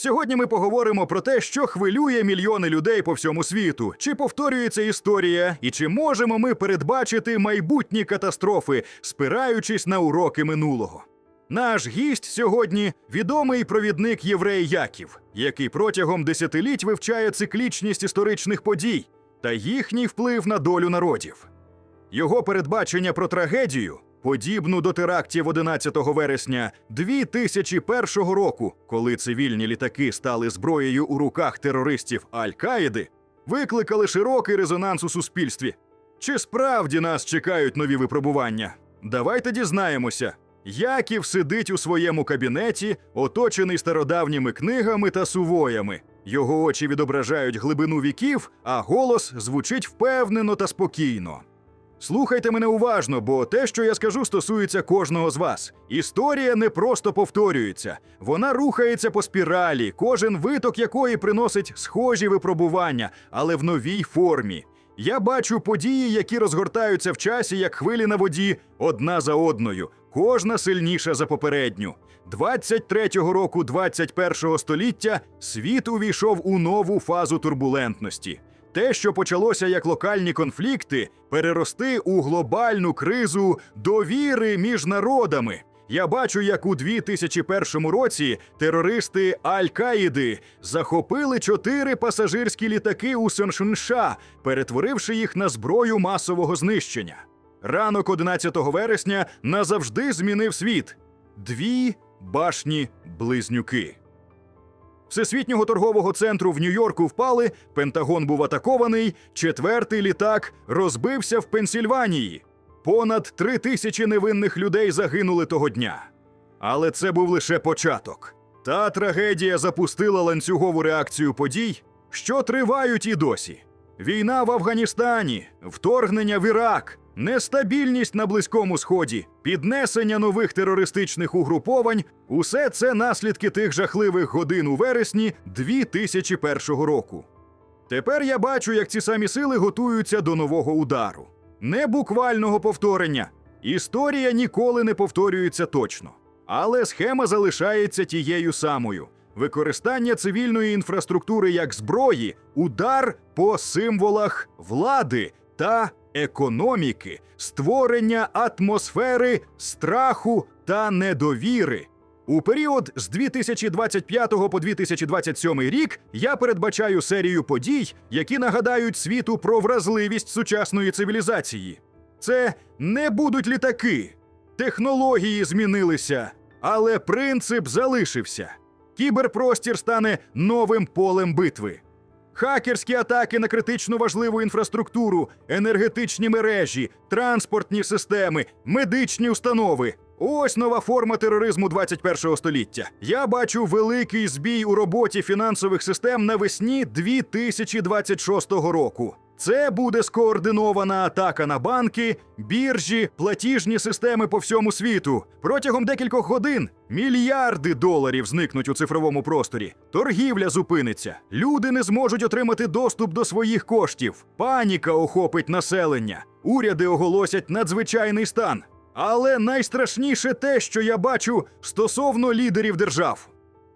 Сьогодні ми поговоримо про те, що хвилює мільйони людей по всьому світу, чи повторюється історія, і чи можемо ми передбачити майбутні катастрофи, спираючись на уроки минулого. Наш гість сьогодні відомий провідник Єврей Яків, який протягом десятиліть вивчає циклічність історичних подій та їхній вплив на долю народів. Його передбачення про трагедію, подібну до терактів 11 вересня 2001 року, коли цивільні літаки стали зброєю у руках терористів Аль-Каїди, викликали широкий резонанс у суспільстві. Чи справді нас чекають нові випробування? Давайте дізнаємося. Яків сидить у своєму кабінеті, оточений стародавніми книгами та сувоями. Його очі відображають глибину віків, а голос звучить впевнено та спокійно. Слухайте мене уважно, бо те, що я скажу, стосується кожного з вас. Історія не просто повторюється, вона рухається по спіралі, кожен виток якої приносить схожі випробування, але в новій формі. Я бачу події, які розгортаються в часі, як хвилі на воді, одна за одною, кожна сильніша за попередню. 23-го року 21-го століття світ увійшов у нову фазу турбулентності. Те, що почалося як локальні конфлікти, перерости у глобальну кризу довіри між народами. Я бачу, як у 2001 році терористи Аль-Каїди захопили чотири пасажирські літаки у Сеншинша, перетворивши їх на зброю масового знищення. Ранок 11 вересня назавжди змінив світ. Дві башні близнюки. Всесвітнього торгового центру в Нью-Йорку впали, Пентагон був атакований, четвертий літак розбився в Пенсільванії. Понад три тисячі невинних людей загинули того дня. Але це був лише початок. Та трагедія запустила ланцюгову реакцію подій, що тривають і досі. Війна в Афганістані, вторгнення в Ірак, нестабільність на Близькому Сході, піднесення нових терористичних угруповань усе це наслідки тих жахливих годин у вересні 2001 року. Тепер я бачу, як ці самі сили готуються до нового удару. Не буквального повторення. Історія ніколи не повторюється точно. Але схема залишається тією самою: використання цивільної інфраструктури як зброї, удар по символах влади та економіки, створення атмосфери страху та недовіри. У період з 2025 по 2027 рік я передбачаю серію подій, які нагадають світу про вразливість сучасної цивілізації. Це не будуть літаки, технології змінилися, але принцип залишився. Кіберпростір стане новим полем битви. Хакерські атаки на критично важливу інфраструктуру, енергетичні мережі, транспортні системи, медичні установи. Ось нова форма тероризму 21 століття. Я бачу великий збій у роботі фінансових систем навесні 2026 року. Це буде скоординована атака на банки, біржі, платіжні системи по всьому світу. Протягом декількох годин мільярди доларів зникнуть у цифровому просторі. Торгівля зупиниться. Люди не зможуть отримати доступ до своїх коштів. Паніка охопить населення. Уряди оголосять надзвичайний стан. Але найстрашніше те, що я бачу стосовно лідерів держав.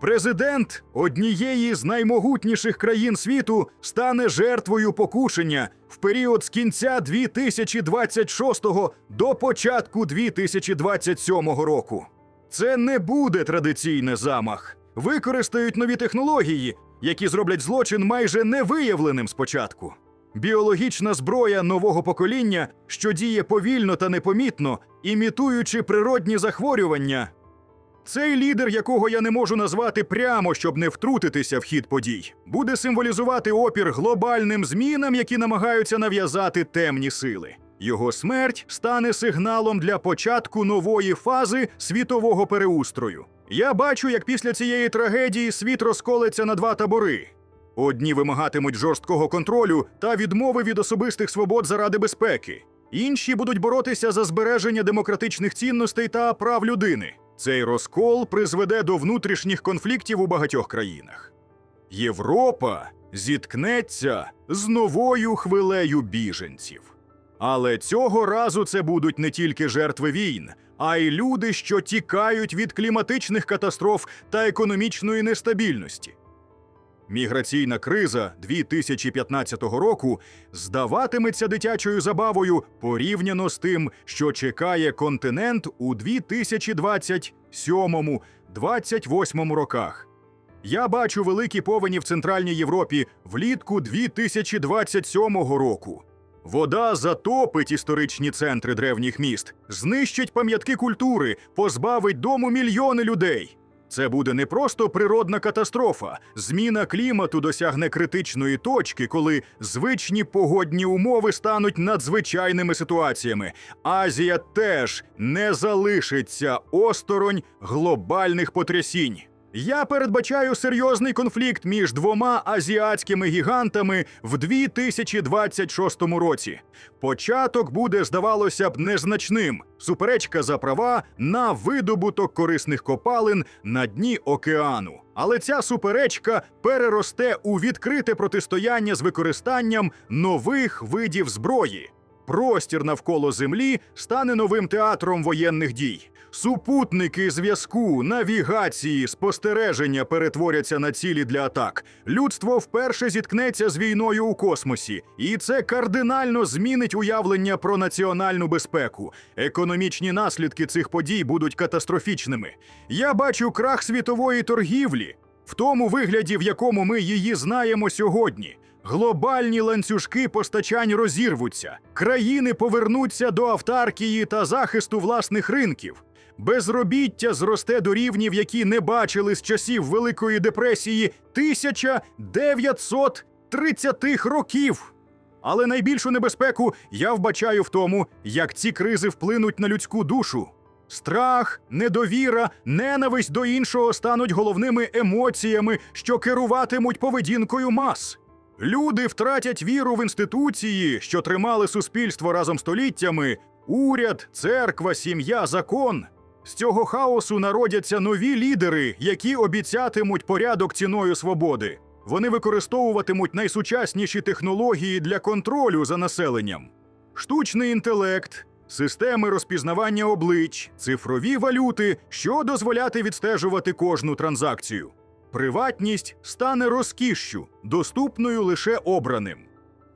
Президент однієї з наймогутніших країн світу стане жертвою покушення в період з кінця 2026 до початку 2027 року. Це не буде традиційний замах. Використають нові технології, які зроблять злочин майже невиявленим спочатку. Біологічна зброя нового покоління, що діє повільно та непомітно, імітуючи природні захворювання, цей лідер, якого я не можу назвати прямо, щоб не втрутитися в хід подій, буде символізувати опір глобальним змінам, які намагаються нав'язати темні сили. Його смерть стане сигналом для початку нової фази світового переустрою. Я бачу, як після цієї трагедії світ розколеться на два табори. Одні вимагатимуть жорсткого контролю та відмови від особистих свобод заради безпеки. Інші будуть боротися за збереження демократичних цінностей та прав людини. Цей розкол призведе до внутрішніх конфліктів у багатьох країнах. Європа зіткнеться з новою хвилею біженців. Але цього разу це будуть не тільки жертви війн, а й люди, що тікають від кліматичних катастроф та економічної нестабільності. Міграційна криза 2015 року здаватиметься дитячою забавою порівняно з тим, що чекає континент у 2027-28 роках. Я бачу великі повені в Центральній Європі влітку 2027 року. Вода затопить історичні центри древніх міст, знищить пам'ятки культури, позбавить дому мільйони людей. Це буде не просто природна катастрофа. Зміна клімату досягне критичної точки, коли звичні погодні умови стануть надзвичайними ситуаціями. Азія теж не залишиться осторонь глобальних потрясінь. Я передбачаю серйозний конфлікт між двома азіатськими гігантами в 2026 році. Початок буде, здавалося б, незначним. Суперечка за права на видобуток корисних копалин на дні океану. Але ця суперечка переросте у відкрите протистояння з використанням нових видів зброї. Простір навколо землі стане новим театром воєнних дій. Супутники зв'язку, навігації, спостереження перетворяться на цілі для атак. Людство вперше зіткнеться з війною у космосі, і це кардинально змінить уявлення про національну безпеку. Економічні наслідки цих подій будуть катастрофічними. Я бачу крах світової торгівлі в тому вигляді, в якому ми її знаємо сьогодні. Глобальні ланцюжки постачань розірвуться, країни повернуться до автаркії та захисту власних ринків. Безробіття зросте до рівнів, які не бачили з часів Великої депресії 1930-х років. Але найбільшу небезпеку я вбачаю в тому, як ці кризи вплинуть на людську душу. Страх, недовіра, ненависть до іншого стануть головними емоціями, що керуватимуть поведінкою мас. Люди втратять віру в інституції, що тримали суспільство разом століттями: уряд, церква, сім'я, закон. З цього хаосу народяться нові лідери, які обіцятимуть порядок ціною свободи. Вони використовуватимуть найсучасніші технології для контролю за населенням. Штучний інтелект, системи розпізнавання облич, цифрові валюти, що дозволяти відстежувати кожну транзакцію. Приватність стане розкішшю, доступною лише обраним.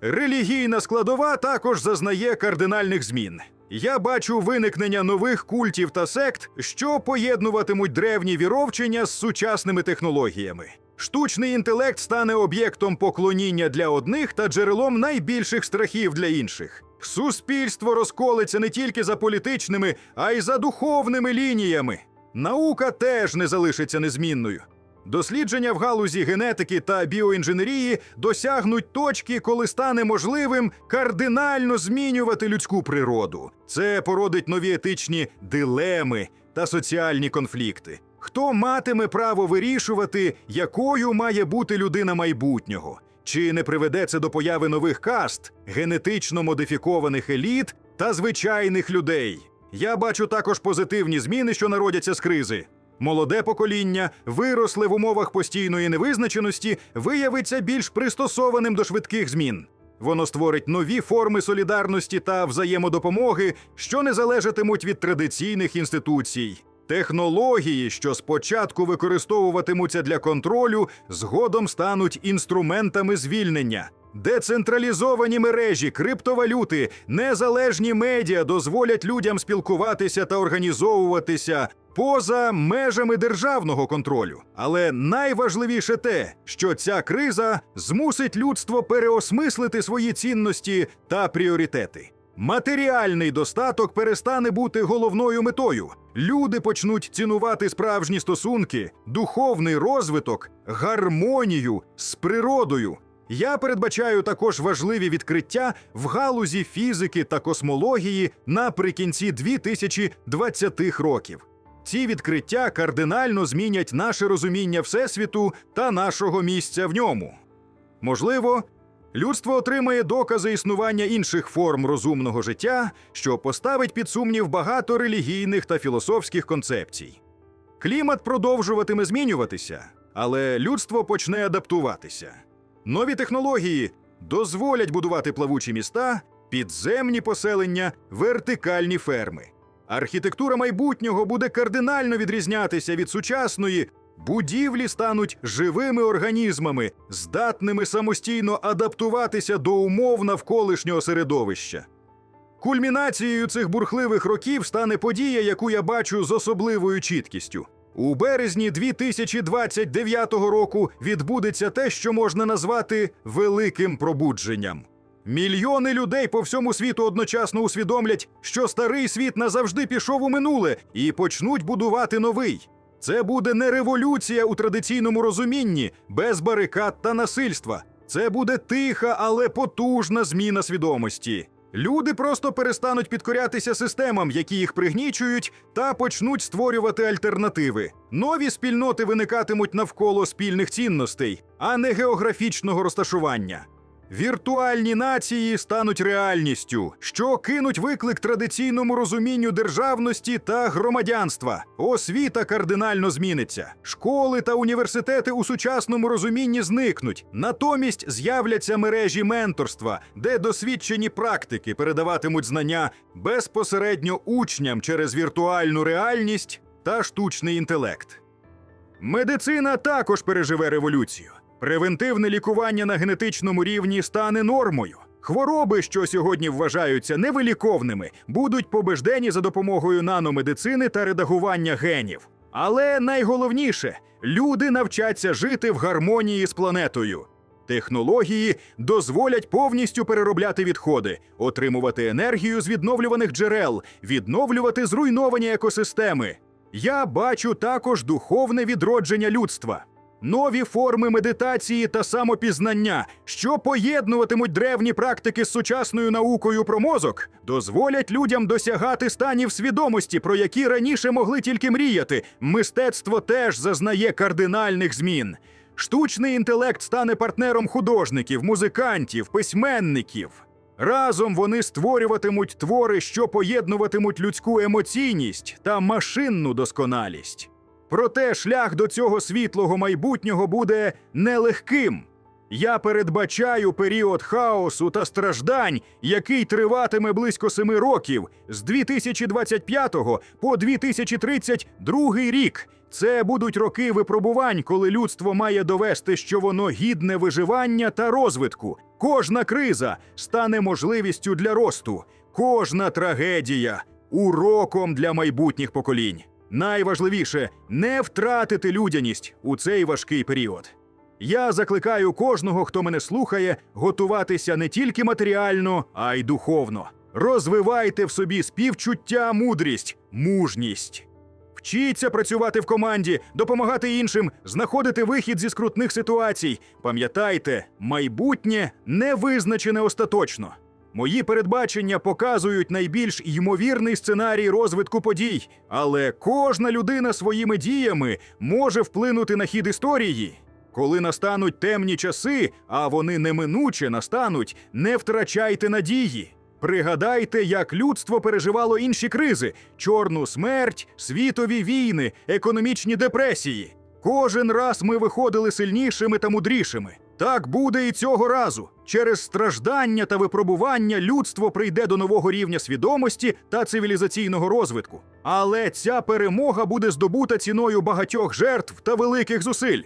Релігійна складова також зазнає кардинальних змін. Я бачу виникнення нових культів та сект, що поєднуватимуть древні віровчення з сучасними технологіями. Штучний інтелект стане об'єктом поклоніння для одних та джерелом найбільших страхів для інших. Суспільство розколиться не тільки за політичними, а й за духовними лініями. Наука теж не залишиться незмінною. Дослідження в галузі генетики та біоінженерії досягнуть точки, коли стане можливим кардинально змінювати людську природу. Це породить нові етичні дилеми та соціальні конфлікти. Хто матиме право вирішувати, якою має бути людина майбутнього? Чи не приведе це до появи нових каст, генетично модифікованих еліт та звичайних людей? Я бачу також позитивні зміни, що народяться з кризи. Молоде покоління, виросле в умовах постійної невизначеності, виявиться більш пристосованим до швидких змін. Воно створить нові форми солідарності та взаємодопомоги, що не залежатимуть від традиційних інституцій. Технології, що спочатку використовуватимуться для контролю, згодом стануть інструментами звільнення. Децентралізовані мережі, криптовалюти, незалежні медіа дозволять людям спілкуватися та організовуватися поза межами державного контролю. Але найважливіше те, що ця криза змусить людство переосмислити свої цінності та пріоритети. Матеріальний достаток перестане бути головною метою. Люди почнуть цінувати справжні стосунки, духовний розвиток, гармонію з природою. Я передбачаю також важливі відкриття в галузі фізики та космології наприкінці 2020-х років. Ці відкриття кардинально змінять наше розуміння Всесвіту та нашого місця в ньому. Можливо, людство отримає докази існування інших форм розумного життя, що поставить під сумнів багато релігійних та філософських концепцій. Клімат продовжуватиме змінюватися, але людство почне адаптуватися. Нові технології дозволять будувати плавучі міста, підземні поселення, вертикальні ферми. Архітектура майбутнього буде кардинально відрізнятися від сучасної. Будівлі стануть живими організмами, здатними самостійно адаптуватися до умов навколишнього середовища. Кульмінацією цих бурхливих років стане подія, яку я бачу з особливою чіткістю. У березні 2029 року відбудеться те, що можна назвати великим пробудженням. Мільйони людей по всьому світу одночасно усвідомлять, що старий світ назавжди пішов у минуле і почнуть будувати новий. Це буде не революція у традиційному розумінні, без барикад та насильства. Це буде тиха, але потужна зміна свідомості. Люди просто перестануть підкорятися системам, які їх пригнічують, та почнуть створювати альтернативи. Нові спільноти виникатимуть навколо спільних цінностей, а не географічного розташування. Віртуальні нації стануть реальністю, що кинуть виклик традиційному розумінню державності та громадянства. Освіта кардинально зміниться. Школи та університети у сучасному розумінні зникнуть. Натомість з'являться мережі менторства, де досвідчені практики передаватимуть знання безпосередньо учням через віртуальну реальність та штучний інтелект. Медицина також переживе революцію. Превентивне лікування на генетичному рівні стане нормою. Хвороби, що сьогодні вважаються невиліковними, будуть побеждені за допомогою наномедицини та редагування генів. Але найголовніше люди навчаться жити в гармонії з планетою. Технології дозволять повністю переробляти відходи, отримувати енергію з відновлюваних джерел, відновлювати зруйновані екосистеми. Я бачу також духовне відродження людства. Нові форми медитації та самопізнання, що поєднуватимуть древні практики з сучасною наукою про мозок, дозволять людям досягати станів свідомості, про які раніше могли тільки мріяти. Мистецтво теж зазнає кардинальних змін. Штучний інтелект стане партнером художників, музикантів, письменників. Разом вони створюватимуть твори, що поєднуватимуть людську емоційність та машинну досконалість. Проте шлях до цього світлого майбутнього буде нелегким. Я передбачаю період хаосу та страждань, який триватиме близько семи років з 2025 по 2032 рік. Це будуть роки випробувань, коли людство має довести, що воно гідне виживання та розвитку. Кожна криза стане можливістю для росту, кожна трагедія уроком для майбутніх поколінь. Найважливіше не втратити людяність у цей важкий період. Я закликаю кожного, хто мене слухає, готуватися не тільки матеріально, а й духовно. Розвивайте в собі співчуття, мудрість, мужність. Вчіться працювати в команді, допомагати іншим, знаходити вихід зі скрутних ситуацій. Пам'ятайте, майбутнє не визначене остаточно. Мої передбачення показують найбільш ймовірний сценарій розвитку подій, але кожна людина своїми діями може вплинути на хід історії. Коли настануть темні часи, а вони неминуче настануть, не втрачайте надії. Пригадайте, як людство переживало інші кризи: чорну смерть, світові війни, економічні депресії. Кожен раз ми виходили сильнішими та мудрішими. Так буде і цього разу. Через страждання та випробування людство прийде до нового рівня свідомості та цивілізаційного розвитку. Але ця перемога буде здобута ціною багатьох жертв та великих зусиль.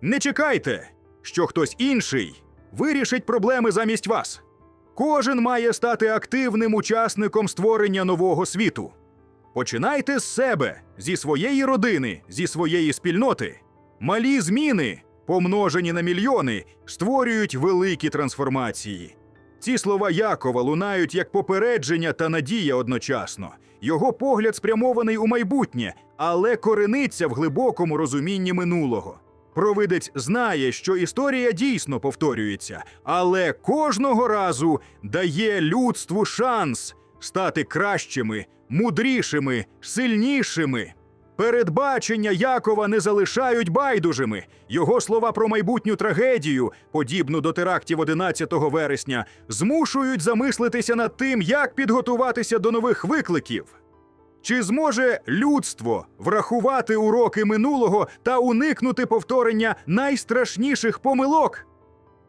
Не чекайте, що хтось інший вирішить проблеми замість вас. Кожен має стати активним учасником створення нового світу. Починайте з себе, зі своєї родини, зі своєї спільноти. Малі зміни, помножені на мільйони, створюють великі трансформації. Ці слова Якова лунають як попередження та надія одночасно. Його погляд спрямований у майбутнє, але корениться в глибокому розумінні минулого. Провидець знає, що історія дійсно повторюється, але кожного разу дає людству шанс стати кращими, мудрішими, сильнішими. Передбачення Якова не залишають байдужими. Його слова про майбутню трагедію, подібну до терактів 11 вересня, змушують замислитися над тим, як підготуватися до нових викликів. Чи зможе людство врахувати уроки минулого та уникнути повторення найстрашніших помилок?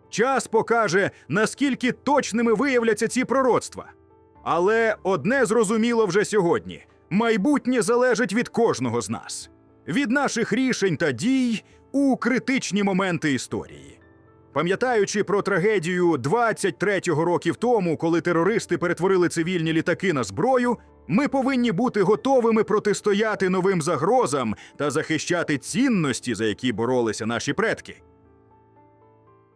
Час покаже, наскільки точними виявляться ці пророцтва. Але одне зрозуміло вже сьогодні: майбутнє залежить від кожного з нас, від наших рішень та дій у критичні моменти історії. Пам'ятаючи про трагедію 23-го років тому, коли терористи перетворили цивільні літаки на зброю, ми повинні бути готовими протистояти новим загрозам та захищати цінності, за які боролися наші предки.